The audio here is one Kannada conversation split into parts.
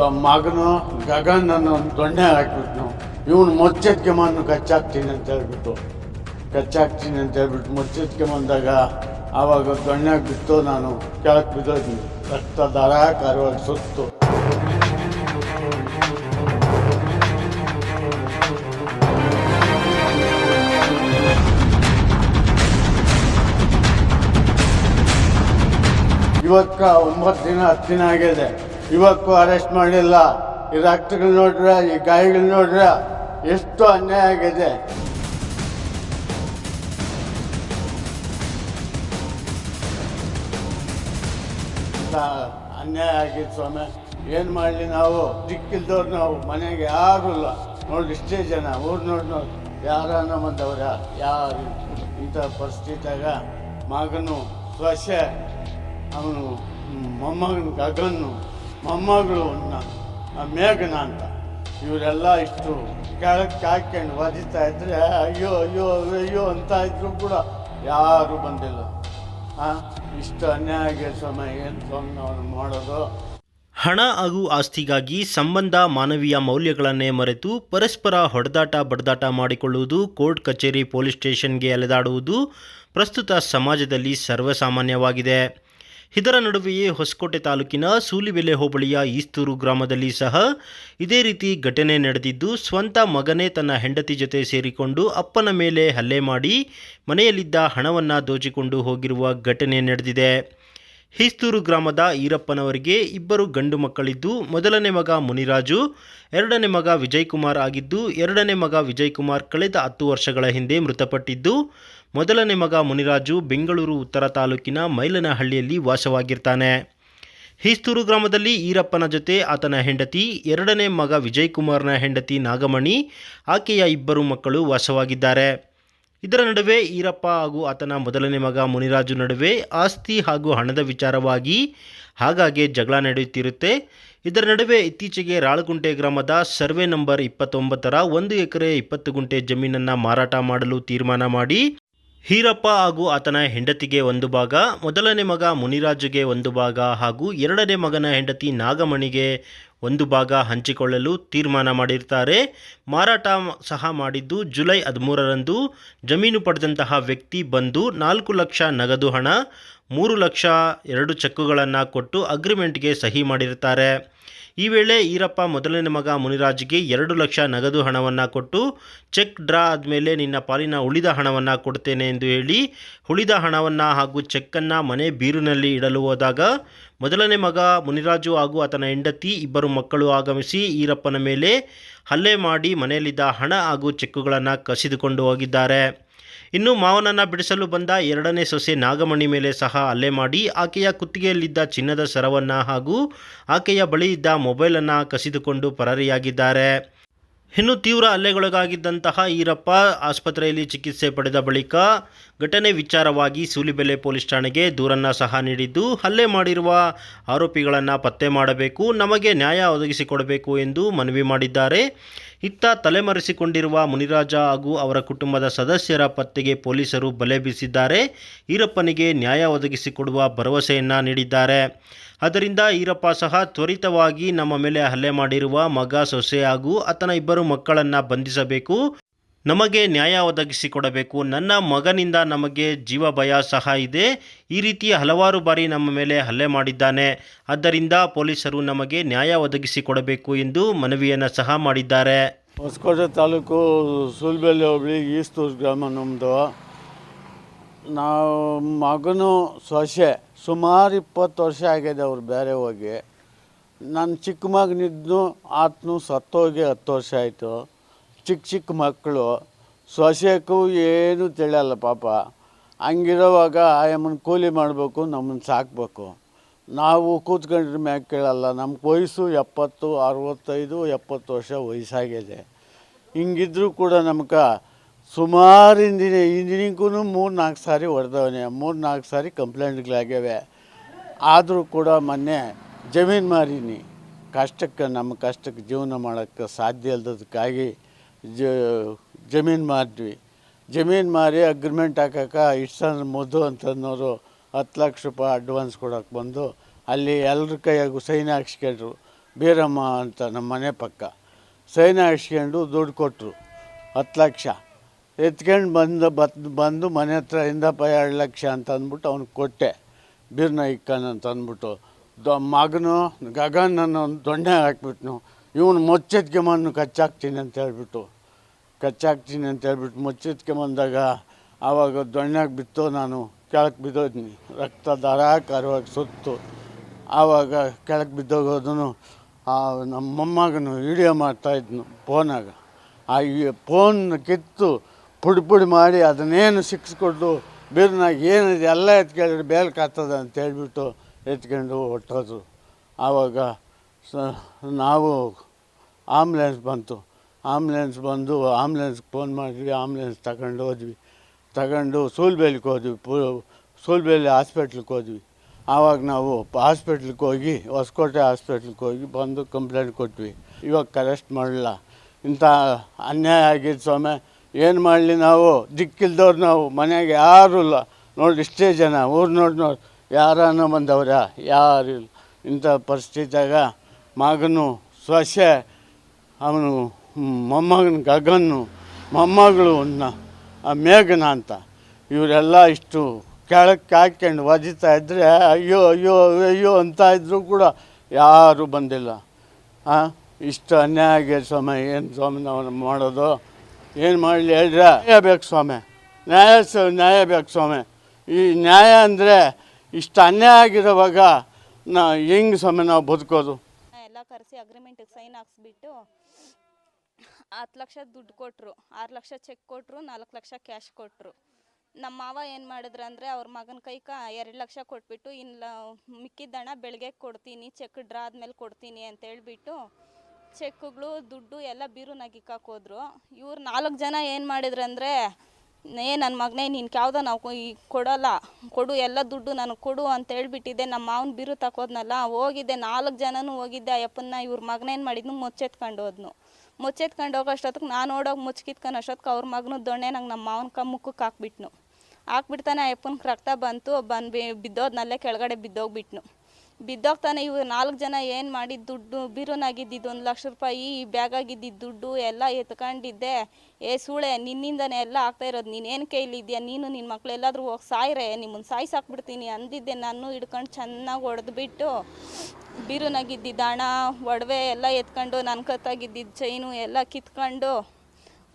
ಮಗನು ಗಗನ್ ಅನ್ನೋ ದೊಣ್ಣೆ ನಾವು. ಇವನು ಮೊಚ್ಚಕ್ಕೆ ಮಣ್ಣು ಕಚ್ಚಾಕ್ತೀನಿ ಅಂತ ಹೇಳ್ಬಿಟ್ಟು, ಕಚ್ಚಾಕ್ತೀನಿ ಅಂತ ಹೇಳ್ಬಿಟ್ಟು ಮೊಚ್ಚಕ್ಕೆ ಬಂದಾಗ ಆವಾಗ ದೊಣ್ಣೆ ಬಿತ್ತು, ನಾನು ಕೆಳಕ್ಕೆ ಬಿದ್ದೋದ್ನಿ. ರಕ್ತ ಧಾರಾಕಾರವಾಗಿ ಸುತ್ತು. ಇವತ್ತು ಒಂಬತ್ತು ದಿನ ಹತ್ತು ದಿನ ಆಗಿದೆ. ಇವಕ್ಕೂ ಅರೆಸ್ಟ್ ಮಾಡಿಲ್ಲ. ಈ ರಕ್ತಗಳು ನೋಡ್ರೆ, ಈ ಗಾಯಗಳು ನೋಡ್ರೆ, ಎಷ್ಟು ಅನ್ಯಾಯ ಆಗಿದೆ. ಅನ್ಯಾಯ ಆಗಿತ್ತು ಸ್ವಾಮಿ. ಏನು ಮಾಡಲಿ ನಾವು? ದಿಕ್ಕಿಲ್ದವ್ರು ನಾವು. ಮನೆಗೆ ಯಾರೂ ಇಲ್ಲ. ನೋಡಿ ಇಷ್ಟೇ ಜನ. ಊರು ನೋಡಿ ನೋಡಿ. ಯಾರನ್ನ ಬಂದವ್ರ ಯಾರು? ಇಂಥ ಪರಿಸ್ಥಿತಿಯಾಗ ಮಗನು ಸ್ವಶ ಅವನು ಮೊಮ್ಮಗನ, ಗಗನ್ನು. ಮೊಮ್ಮಗಳು ಮೇಘನ ಅಂತ. ಇವರೆಲ್ಲ ಇಷ್ಟು ಕೆಳಕ್ಕೆ ಹಾಕ್ಕೊಂಡು ಒದಿತಾ ಇದ್ರೆ, ಅಯ್ಯೋ ಅಯ್ಯೋ ಅಯ್ಯೋ ಅಂತ ಇದ್ರು ಕೂಡ ಯಾರು ಬಂದಿಲ್ಲ. ಇಷ್ಟು ಅನ್ಯಾಯ ಸಮಯ ಏನು ಸ್ವಾಮಿ ನಾವು ಮಾಡೋದು? ಹಣ ಹಾಗೂ ಆಸ್ತಿಗಾಗಿ ಸಂಬಂಧ ಮಾನವೀಯ ಮೌಲ್ಯಗಳನ್ನೇ ಮರೆತು ಪರಸ್ಪರ ಹೊಡೆದಾಟ ಬಡದಾಟ ಮಾಡಿಕೊಳ್ಳುವುದು, ಕೋರ್ಟ್ ಕಚೇರಿ ಪೊಲೀಸ್ ಸ್ಟೇಷನ್ಗೆ ಅಲೆದಾಡುವುದು ಪ್ರಸ್ತುತ ಸಮಾಜದಲ್ಲಿ ಸರ್ವಸಾಮಾನ್ಯವಾಗಿದೆ. ಇದರ ನಡುವೆಯೇ ಹೊಸಕೋಟೆ ತಾಲೂಕಿನ ಸೂಲಿಬೆಲೆ ಹೋಬಳಿಯ ಈಸ್ತೂರು ಗ್ರಾಮದಲ್ಲಿ ಸಹ ಇದೇ ರೀತಿ ಘಟನೆ ನಡೆದಿದ್ದು, ಸ್ವಂತ ಮಗನೇ ತನ್ನ ಹೆಂಡತಿ ಜೊತೆ ಸೇರಿಕೊಂಡು ಅಪ್ಪನ ಮೇಲೆ ಹಲ್ಲೆ ಮಾಡಿ ಮನೆಯಲ್ಲಿದ್ದ ಹಣವನ್ನು ದೋಚಿಕೊಂಡು ಹೋಗಿರುವ ಘಟನೆ ನಡೆದಿದೆ. ಹೀಸ್ತೂರು ಗ್ರಾಮದ ಈರಪ್ಪನವರಿಗೆ ಇಬ್ಬರು ಗಂಡು ಮಕ್ಕಳಿದ್ದು, ಮೊದಲನೇ ಮಗ ಮುನಿರಾಜು, ಎರಡನೇ ಮಗ ವಿಜಯ್ ಕುಮಾರ್ ಆಗಿದ್ದು, ಎರಡನೇ ಮಗ ವಿಜಯ್ ಕುಮಾರ್ ಕಳೆದ ಹತ್ತು ವರ್ಷಗಳ ಹಿಂದೆ ಮೃತಪಟ್ಟಿದ್ದು, ಮೊದಲನೇ ಮಗ ಮುನಿರಾಜು ಬೆಂಗಳೂರು ಉತ್ತರ ತಾಲೂಕಿನ ಮೈಲನಹಳ್ಳಿಯಲ್ಲಿ ವಾಸವಾಗಿರ್ತಾನೆ. ಹೀಸ್ತೂರು ಗ್ರಾಮದಲ್ಲಿ ಈರಪ್ಪನ ಜೊತೆ ಆತನ ಹೆಂಡತಿ, ಎರಡನೇ ಮಗ ವಿಜಯ್ ಕುಮಾರ್ನ ಹೆಂಡತಿ ನಾಗಮಣಿ, ಆಕೆಯ ಇಬ್ಬರು ಮಕ್ಕಳು ವಾಸವಾಗಿದ್ದಾರೆ. ಇದರ ನಡುವೆ ಈರಪ್ಪ ಹಾಗೂ ಆತನ ಮೊದಲನೇ ಮಗ ಮುನಿರಾಜು ನಡುವೆ ಆಸ್ತಿ ಹಾಗೂ ಹಣದ ವಿಚಾರವಾಗಿ ಹಾಗಾಗಿ ಜಗಳ ನಡೆಯುತ್ತಿರುತ್ತೆ. ಇದರ ನಡುವೆ ಇತ್ತೀಚೆಗೆ ರಾಳಗುಂಟೆ ಗ್ರಾಮದ ಸರ್ವೆ ನಂಬರ್ ಇಪ್ಪತ್ತೊಂಬತ್ತರ ಒಂದು ಎಕರೆ ಇಪ್ಪತ್ತು ಗುಂಟೆ ಜಮೀನನ್ನು ಮಾರಾಟ ಮಾಡಲು ತೀರ್ಮಾನ ಮಾಡಿ ಹೀರಪ್ಪ ಹಾಗೂ ಆತನ ಹೆಂಡತಿಗೆ ಒಂದು ಭಾಗ, ಮೊದಲನೇ ಮಗ ಮುನಿರಾಜುಗೆ ಒಂದು ಭಾಗ ಹಾಗೂ ಎರಡನೇ ಮಗನ ಹೆಂಡತಿ ನಾಗಮಣಿಗೆ ಒಂದು ಭಾಗ ಹಂಚಿಕೊಳ್ಳಲು ತೀರ್ಮಾನ ಮಾಡಿರ್ತಾರೆ. ಮಾರಾಟ ಸಹ ಮಾಡಿದ್ದು ಜುಲೈ ಹದಿಮೂರರಂದು. ಜಮೀನು ಪಡೆದಂತಹ ವ್ಯಕ್ತಿ ಬಂದು ನಾಲ್ಕು ಲಕ್ಷ ನಗದು ಹಣ, ಮೂರು ಲಕ್ಷ ಎರಡು ಚೆಕ್ಕುಗಳನ್ನು ಕೊಟ್ಟು ಅಗ್ರಿಮೆಂಟ್ಗೆ ಸಹಿ ಮಾಡಿರ್ತಾರೆ. ಈ ವೇಳೆ ಈರಪ್ಪ ಮೊದಲನೇ ಮಗ ಮುನಿರಾಜ್ಗೆ ಎರಡು ಲಕ್ಷ ನಗದು ಹಣವನ್ನು ಕೊಟ್ಟು, ಚೆಕ್ ಡ್ರಾ ಆದಮೇಲೆ ನಿನ್ನ ಪಾಲಿನ ಉಳಿದ ಹಣವನ್ನು ಕೊಡ್ತೇನೆ ಎಂದು ಹೇಳಿ, ಉಳಿದ ಹಣವನ್ನು ಹಾಗೂ ಚೆಕ್ಕನ್ನು ಮನೆ ಬೀರಿನಲ್ಲಿ ಇಡಲು ಹೋದಾಗ, ಮೊದಲನೇ ಮಗ ಮುನಿರಾಜು ಹಾಗೂ ಆತನ ಹೆಂಡತಿ ಇಬ್ಬರು ಮಕ್ಕಳು ಆಗಮಿಸಿ ಈರಪ್ಪನ ಮೇಲೆ ಹಲ್ಲೆ ಮಾಡಿ ಮನೆಯಲ್ಲಿದ್ದ ಹಣ ಹಾಗೂ ಚೆಕ್ಕುಗಳನ್ನು ಕಸಿದುಕೊಂಡು ಹೋಗಿದ್ದಾರೆ. ಇನ್ನು ಮಾವನನ್ನು ಬಿಡಿಸಲು ಬಂದ ಎರಡನೇ ಸೊಸೆ ನಾಗಮಣಿ ಮೇಲೆ ಸಹ ಹಲ್ಲೆ ಮಾಡಿ ಆಕೆಯ ಕುತ್ತಿಗೆಯಲ್ಲಿದ್ದ ಚಿನ್ನದ ಸರವನ್ನು ಹಾಗೂ ಆಕೆಯ ಬಳಿ ಇದ್ದ ಮೊಬೈಲನ್ನು ಕಸಿದುಕೊಂಡು ಪರಾರಿಯಾಗಿದ್ದಾರೆ. ಇನ್ನು ತೀವ್ರ ಹಲ್ಲೆಗೊಳಗಾಗಿದ್ದಂತಹ ಈರಪ್ಪ ಆಸ್ಪತ್ರೆಯಲ್ಲಿ ಚಿಕಿತ್ಸೆ ಪಡೆದ ಬಳಿಕ ಘಟನೆ ವಿಚಾರವಾಗಿ ಸೂಲಿಬೆಲೆ ಪೊಲೀಸ್ ಠಾಣೆಗೆ ದೂರನ್ನು ಸಹ ನೀಡಿದ್ದು, ಹಲ್ಲೆ ಮಾಡಿರುವ ಆರೋಪಿಗಳನ್ನು ಪತ್ತೆ ಮಾಡಬೇಕು, ನಮಗೆ ನ್ಯಾಯ ಒದಗಿಸಿಕೊಡಬೇಕು ಎಂದು ಮನವಿ ಮಾಡಿದ್ದಾರೆ. ಇತ್ತ ತಲೆಮರೆಸಿಕೊಂಡಿರುವ ಮುನಿರಾಜ ಹಾಗೂ ಅವರ ಕುಟುಂಬದ ಸದಸ್ಯರ ಪತ್ತೆಗೆ ಪೊಲೀಸರು ಬಲೆ ಬೀಸಿದ್ದಾರೆ. ಈರಪ್ಪನಿಗೆ ನ್ಯಾಯ ಒದಗಿಸಿಕೊಡುವ ಭರವಸೆಯನ್ನು ನೀಡಿದ್ದಾರೆ. ಅದರಿಂದ ಈರಪ್ಪ ಸಹ ತ್ವರಿತವಾಗಿ ನಮ್ಮ ಮೇಲೆ ಹಲ್ಲೆ ಮಾಡಿರುವ ಮಗ ಸೊಸೆ ಹಾಗೂ ಆತನ ಇಬ್ಬರು ಮಕ್ಕಳನ್ನು ಬಂಧಿಸಬೇಕು, ನಮಗೆ ನ್ಯಾಯ ಒದಗಿಸಿಕೊಡಬೇಕು. ನನ್ನ ಮಗನಿಂದ ನಮಗೆ ಜೀವ ಭಯ ಸಹ ಇದೆ. ಈ ರೀತಿ ಹಲವಾರು ಬಾರಿ ನಮ್ಮ ಮೇಲೆ ಹಲ್ಲೆ ಮಾಡಿದ್ದಾನೆ. ಆದ್ದರಿಂದ ಪೊಲೀಸರು ನಮಗೆ ನ್ಯಾಯ ಒದಗಿಸಿಕೊಡಬೇಕು ಎಂದು ಮನವಿಯನ್ನು ಸಹ ಮಾಡಿದ್ದಾರೆ. ಹೊಸಕೋಟೆ ತಾಲೂಕು ಸುಲ್ಬೆಲ್ಲಿ ಹೋಬಳಿ ಈಸ್ತೂರು ಗ್ರಾಮ ನಮ್ಮದು. ನಾವು ಮಗನು ಸೊಸೆ ಸುಮಾರು ಇಪ್ಪತ್ತು ವರ್ಷ ಆಗಿದೆ ಅವ್ರು ಬೇರೆ ಹೋಗಿ. ನನ್ನ ಚಿಕ್ಕ ಮಗನಿದ್ದು ಆತನು ಸತ್ತೋಗಿ ಹತ್ತು ವರ್ಷ ಆಯಿತು. ಚಿಕ್ಕ ಚಿಕ್ಕ ಮಕ್ಕಳು. ಸೊಸೆಗೂ ಏನೂ ತಿಳಿಯಲ್ಲ ಪಾಪ. ಹಂಗಿರೋವಾಗ ಆಯಮ್ಮನ ಕೂಲಿ ಮಾಡಬೇಕು ನಮ್ಮನ್ನು ಸಾಕಬೇಕು. ನಾವು ಕೂತ್ಕೊಂಡ್ರೆ ಮ್ಯಾಗ ಕೇಳಲ್ಲ ನಮ್ಮ ವಯಸ್ಸು ಎಪ್ಪತ್ತು, ಅರವತ್ತೈದು, ಎಪ್ಪತ್ತು ವರ್ಷ ವಯಸ್ಸಾಗಿದೆ. ಹಿಂಗಿದ್ರೂ ಕೂಡ ನಮ್ಗೆ ಸುಮಾರು ಹಿಂದಿನ ಹಿಂದಿನಿಗೂ ಮೂರು ನಾಲ್ಕು ಸಾರಿ ಹೊಡೆದವನೇ, ಮೂರು ನಾಲ್ಕು ಸಾರಿ ಕಂಪ್ಲೇಂಟ್ಗಳಾಗ್ಯಾವೆ ಆದರೂ ಕೂಡ ಮೊನ್ನೆ ಜಮೀನು ಮಾರೀನಿ, ಕಷ್ಟಕ್ಕೆ, ನಮ್ಮ ಕಷ್ಟಕ್ಕೆ ಜೀವನ ಮಾಡೋಕ್ಕೆ ಸಾಧ್ಯ ಇಲ್ಲದಕ್ಕಾಗಿ ಜ, ಜಮೀನು ಮಾರಿದ್ವಿ. ಜಮೀನು ಮಾರಿ ಅಗ್ರಿಮೆಂಟ್ ಹಾಕಕ್ಕೆ ಇಷ್ಟು ಮಧು ಅಂತನವರು ಹತ್ತು ಲಕ್ಷ ರೂಪಾಯಿ ಅಡ್ವಾನ್ಸ್ ಕೊಡೋಕೆ ಬಂದು ಅಲ್ಲಿ ಎಲ್ಲರ ಕೈಯಾಗೂ ಸೈನ್ ಹಾಕ್ಸ್ಕೊಂಡ್ರು. ಬೀರಮ್ಮ ಅಂತ ನಮ್ಮ ಮನೆ ಪಕ್ಕ. ಸೈನ್ ಹಾಕ್ಸ್ಕೊಂಡು ದುಡ್ಡು ಕೊಟ್ಟರು ಹತ್ತು ಲಕ್ಷ. ಎತ್ಕೊಂಡು ಬಂದು ಬತ್, ಬಂದು ಮನೆ ಹತ್ರ ಇಂದಪ್ಪ ಎರಡು ಲಕ್ಷ ಅಂತ ಅಂದ್ಬಿಟ್ಟು ಅವ್ನಿಗೆ ಕೊಟ್ಟೆ. ಬಿರ್ನ ಇಕ್ಕನ್ ಅಂತ ಅಂದ್ಬಿಟ್ಟು. ದೊ, ಮಗನು, ಗಗನ್ ಒಂದು ದೊಣ್ಣೆ ಹಾಕ್ಬಿಟ್ನು. ಇವನು ಮೊಚ್ಚೆತ್ಕೊಂಬನ್ನು ಕಚ್ಚಾಕ್ತೀನಿ ಅಂತ ಹೇಳ್ಬಿಟ್ಟು. ಕಚ್ಚಾಕ್ತೀನಿ ಅಂತ ಹೇಳ್ಬಿಟ್ಟು ಮುಚ್ಚಿತ್ಕೊಂಬಂದಾಗ ಆವಾಗ ದೊಣ್ಣೆಗೆ ಬಿತ್ತು ನಾನು ಕೆಳಕ್ಕೆ ಬಿದ್ದೋದ್ನಿ. ರಕ್ತ ಧಾರಾಕಾರವಾಗಿ ಸುತ್ತು. ಆವಾಗ ಕೆಳಕ್ಕೆ ಬಿದ್ದೋಗೋದನು ಆ ನಮ್ಮ ಮೊಮ್ಮಗನು ವಿಡಿಯೋ ಮಾಡ್ತಾಯಿದ್ನು ಫೋನಾಗ. ಆ ಫೋನ್ ಕಿತ್ತು ಪುಡಿ ಪುಡಿ ಮಾಡಿ ಅದನ್ನೇನು ಸಿಕ್ಸ್ಕೊಂಡು ಬೀರ್ನಾಗ ಏನಿದೆ ಎಲ್ಲ ಎತ್ಕೊಂಡ್ರೆ ಬೇಲ್ಕಾಗ್ತದೆ ಅಂತ ಹೇಳ್ಬಿಟ್ಟು ಎತ್ಕೊಂಡು ಹೊಟ್ಟೋದು ಆವಾಗ ಸ ನಾವು ಆಂಬ್ಲೆನ್ಸ್ ಬಂತು. ಆಂಬ್ಲೆನ್ಸ್ ಬಂದು ಆಂಬ್ಲೆನ್ಸ್ಗೆ ಫೋನ್ ಮಾಡಿದ್ವಿ. ಆಂಬ್ಲೆನ್ಸ್ ತಗೊಂಡು ಹೋದ್ವಿ. ತಗೊಂಡು ಸೂಲ್ಬೇಲಿಗೆ ಹೋದ್ವಿ. ಪು ಸೂಲ್ಬೇಲಿ ಹಾಸ್ಪಿಟ್ಲಿಗೆ ಹೋದ್ವಿ. ಆವಾಗ ನಾವು ಹಾಸ್ಪಿಟ್ಲಿಗೆ ಹೋಗಿ, ಹೊಸಕೋಟೆ ಹಾಸ್ಪಿಟ್ಲಿಗೆ ಹೋಗಿ ಬಂದು ಕಂಪ್ಲೇಂಟ್ ಕೊಟ್ವಿ. ಇವಾಗ ಕರೆಸ್ಟ್ ಮಾಡಲ್ಲ. ಇಂಥ ಅನ್ಯಾಯ ಆಗಿದ್ದು ಸ್ವಾಮಿ. ಏನು ಮಾಡಲಿ ನಾವು? ದಿಕ್ಕಿಲ್ದವ್ರು ನಾವು. ಮನೆಗೆ ಯಾರೂ ಇಲ್ಲ. ನೋಡಿ ಇಷ್ಟೇ ಜನ. ಊರು ನೋಡಿ ನೋಡಿ. ಯಾರನ್ನ ಬಂದವ್ರ? ಯಾರು ಇಲ್ಲ. ಇಂಥ ಪರಿಸ್ಥಿತಿಯಾಗ ಮಗನು ಸೊಸೆ, ಅವನು ಮೊಮ್ಮಗನ ಗಗನ್ನು, ಮೊಮ್ಮಗಳು ಆ ಮೇಘನ ಅಂತ. ಇವರೆಲ್ಲ ಇಷ್ಟು ಕೆಳಕ್ಕೆ ಹಾಕ್ಕೊಂಡು ಒದಿತಾ ಇದ್ದರೆ ಅಯ್ಯೋ ಅಯ್ಯೋ ಅಯ್ಯೋ ಅಂತ ಇದ್ದರೂ ಕೂಡ ಯಾರೂ ಬಂದಿಲ್ಲ. ಹಾಂ ಇಷ್ಟು ಅನ್ಯಾಯ ಸ್ವಾಮಿ, ಏನು ಸ್ವಾಮಿ ನಾವು ಮಾಡೋದು? ಏನು ಮಾಡಲಿ ಹೇಳ್ರ? ನ್ಯಾಯ ಬೇಕು ಸ್ವಾಮಿ. ನ್ಯಾಯ ಸ, ನ್ಯಾಯ ಬೇಕು ಸ್ವಾಮಿ. ಈ ನ್ಯಾಯ ಅಂದರೆ ಇಷ್ಟು ಅನ್ಯಾಯ ಆಗಿರೋವಾಗ ನಾ, ಹೆಂಗೆ ಸ್ವಾಮಿ ನಾವು ಬದುಕೋದು? ಎಲ್ಲ ಕರೆಸಿ ಅಗ್ರಿಮೆಂಟಿಗೆ ಸೈನ್ ಹಾಕ್ಸ್ಬಿಟ್ಟು ಹತ್ತು ಲಕ್ಷ ದುಡ್ಡು ಕೊಟ್ಟರು ಆರು ಲಕ್ಷ ಚೆಕ್ ಕೊಟ್ಟರು ನಾಲ್ಕು ಲಕ್ಷ ಕ್ಯಾಶ್ ಕೊಟ್ಟರು ನಮ್ಮ ಮಾವ ಏನು ಮಾಡಿದ್ರು ಅಂದರೆ ಅವ್ರ ಮಗನ ಕೈಕ ಎರಡು ಲಕ್ಷ ಕೊಟ್ಬಿಟ್ಟು ಇನ್ನು ಮಿಕ್ಕಿದ ಹಣ ಬೆಳಗ್ಗೆ ಕೊಡ್ತೀನಿ ಚೆಕ್ ಡ್ರಾ ಆದ್ಮೇಲೆ ಕೊಡ್ತೀನಿ ಅಂತ ಹೇಳ್ಬಿಟ್ಟು ಚೆಕ್ಗಳು, ದುಡ್ಡು ಎಲ್ಲ ಬೀರು ಇಕ್ಕಾಕ್ ಹೋದ್ರು ಇವ್ರು ನಾಲ್ಕು ಜನ ಏನು ಮಾಡಿದ್ರು ಅಂದರೆ, ಏ ನನ್ನ ಮಗನೇ, ನೀನು ಯಾವುದೋ ನಾವು ಈಗ ಕೊಡೋಲ್ಲ. ಕೊಡು, ಎಲ್ಲ ದುಡ್ಡು ನನಗೆ ಕೊಡು ಅಂತ ಹೇಳ್ಬಿಟ್ಟಿದ್ದೆ. ನಮ್ಮ ಮಾವನ ಬೀರು ತಕೋದ್ನಲ್ಲ ಹೋಗಿದ್ದೆ. ನಾಲ್ಕು ಜನನೂ ಹೋಗಿದ್ದೆ ಅಯ್ಯಪ್ಪನ ಇವ್ರ ಮಗನೇನು ಮಾಡಿದ್ನು? ಮುಚ್ಚೆತ್ಕೊಂಡು ಹೋದ್ನು. ಮುಚ್ಚೆತ್ಕೊಂಡು ಹೋಗೋ ಅಷ್ಟೊತ್ತಿಗೆ ನಾನು ನೋಡೋಗಿ ಮುಚ್ಕಿತ್ಕೊಂಡು ಅಷ್ಟೊತ್ತಿಗೆ ಅವ್ರ ಮಗನ ದೊಣ್ಣೆ ನಂಗೆ ನಮ್ಮ ಮಾವನ ಕ ಮುಖಕ್ಕೆ ಹಾಕ್ಬಿಟ್ನು. ಹಾಕ್ಬಿಡ್ತಾನೆ ಅಯ್ಯಪ್ಪನ ರಕ್ತ ಬಂತು. ಬಂದು ಬಿದ್ದೋದ್ನಲ್ಲೇ ಕೆಳಗಡೆ ಬಿದ್ದೋಗ್ಬಿಟ್ನು. ಬಿದ್ದೋಗ್ತಾನೆ ಇವ್ರು ನಾಲ್ಕು ಜನ ಏನು ಮಾಡಿ ದುಡ್ಡು ಬಿರುನಾಗಿದ್ದಿದ್ದು ಒಂದು ಲಕ್ಷ ರೂಪಾಯಿ ಈ ಬ್ಯಾಗಾಗಿದ್ದಿದ್ದು ದುಡ್ಡು ಎಲ್ಲ ಎತ್ಕೊಂಡಿದ್ದೆ. ಏ ಸುಳೆ, ನಿನ್ನಿಂದನೇ ಎಲ್ಲ ಆಗ್ತಾ ಇರೋದು. ನೀನೇನು ಕೈಲಿದ್ಯಾ ನೀನು ನಿನ್ನ ಮಕ್ಳು ಎಲ್ಲಾದರೂ ಹೋಗಿ ಸಾಯ್ರೆ ನಿಮ್ಮನ್ನು ಸಾಯ್ಸಾಕ್ಬಿಡ್ತೀನಿ ಅಂದಿದ್ದೆ. ನಾನು ಹಿಡ್ಕೊಂಡು ಚೆನ್ನಾಗಿ ಹೊಡೆದ್ಬಿಟ್ಟು ಬಿರುನಾಗಿದ್ದಿದ್ದ ಹಣ, ಒಡವೆ ಎಲ್ಲ ಎತ್ಕೊಂಡು ನನ್ನ ಕತ್ತಾಗಿದ್ದಿದ್ದು ಚೈನು ಎಲ್ಲ ಕಿತ್ಕೊಂಡು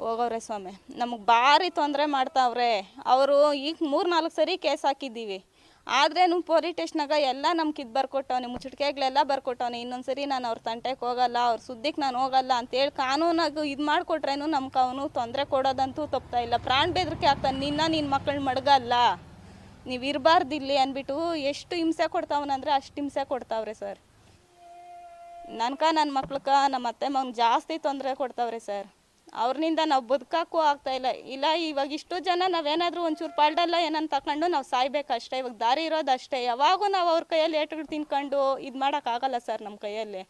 ಹೋಗೋರೆ ಸ್ವಾಮಿ. ನಮಗೆ ಭಾರಿ ತೊಂದರೆ ಮಾಡ್ತಾವ್ರೆ. ಅವರು ಈಗ ಮೂರು ನಾಲ್ಕು ಸರಿ ಕೇಸ್ ಹಾಕಿದ್ದೀವಿ. ಆದ್ರೂ ಪೊಲೀಸ್ ಸ್ಟೇಷನಾಗ ಎಲ್ಲ ನಮ್ಗೆ ಇದು ಬರ್ಕೊಟ್ಟವನೆ, ಮುಚ್ಚುಟಿಕೆಗಳೆಲ್ಲ ಬರ್ಕೊಟ್ಟವನೆ. ಇನ್ನೊಂದ್ಸರಿ ನಾನು ಅವ್ರ ತಂಟೆಗೆ ಹೋಗಲ್ಲ, ಅವ್ರ ಸುದ್ದಿಗೆ ನಾನು ಹೋಗಲ್ಲ ಅಂತೇಳಿ ಕಾನೂನಾಗ ಇದು ಮಾಡಿಕೊಟ್ರೇನು ನಮ್ಗೆ ಅವನು ತೊಂದರೆ ಕೊಡೋದಂತೂ ತಪ್ತಾ ಇಲ್ಲ. ಪ್ರಾಣ ಬೆದರಿಕೆ ಆಗ್ತಾನೆ ನಿನ್ನ ನಿನ್ನ ಮಕ್ಕಳು ಮಡಗಲ್ಲ. ನೀವು ಇರಬಾರ್ದು ಇಲ್ಲಿ ಅಂದ್ಬಿಟ್ಟು ಎಷ್ಟು ಹಿಂಸೆ ಕೊಡ್ತಾವನಂದ್ರೆ ಅಷ್ಟು ಹಿಂಸೆ ಕೊಡ್ತಾವ್ರೆ ಸರ್. ನನ್ಕ ನನ್ನ ಮಕ್ಳಕ್ಕ ನಮ್ಮ ಅತ್ತೆ ಮಗನ ಜಾಸ್ತಿ ತೊಂದರೆ ಕೊಡ್ತಾವ್ರೆ ಸರ್. ಅವ್ರನಿಂದ ನಾವು ಬದುಕಕ್ಕೂ ಆಗ್ತಾ ಇಲ್ಲ. ಇಲ್ಲ, ಇವಾಗ ಇಷ್ಟು ಜನ ನಾವೇನಾದರೂ ಒಂಚೂರು ಪಾಲ್ಡಲ್ಲ, ಏನಂತ ತಕೊಂಡು ನಾವು ಸಾಯ್ಬೇಕಷ್ಟೇ ಇವಾಗ ದಾರಿ ಇರೋದು ಅಷ್ಟೇ. ಯಾವಾಗೂ ನಾವು ಅವ್ರ ಕೈಯಲ್ಲಿ ಏಟುಗಳು ತಿನ್ಕೊಂಡು ಇದು ಮಾಡೋಕ್ಕಾಗಲ್ಲ ಸರ್ ನಮ್ಮ ಕೈಯಲ್ಲಿ.